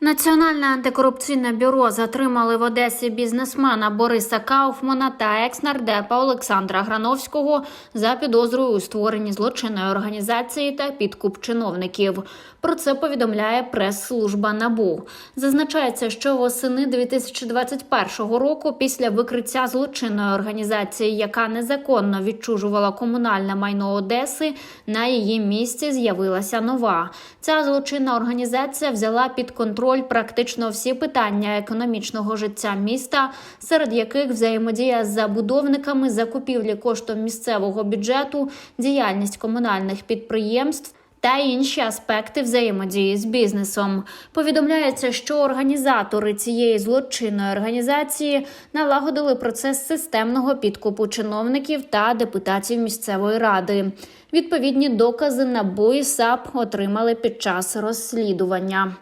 Національне антикорупційне бюро затримали в Одесі бізнесмена Бориса Кауфмана та екс-нардепа Олександра Грановського за підозрою у створенні злочинної організації та підкуп чиновників. Про це повідомляє прес-служба НАБУ. Зазначається, що восени 2021 року, після викриття злочинної організації, яка незаконно відчужувала комунальне майно Одеси, на її місці з'явилася нова. Ця злочинна організація взяла під контроль практично всі питання економічного життя міста, серед яких взаємодія з забудовниками, закупівлі коштом місцевого бюджету, діяльність комунальних підприємств. Та інші аспекти взаємодії з бізнесом повідомляється, що організатори цієї злочинної організації налагодили процес системного підкупу чиновників та депутатів місцевої ради. Відповідні докази НАБУ і САП отримали під час розслідування.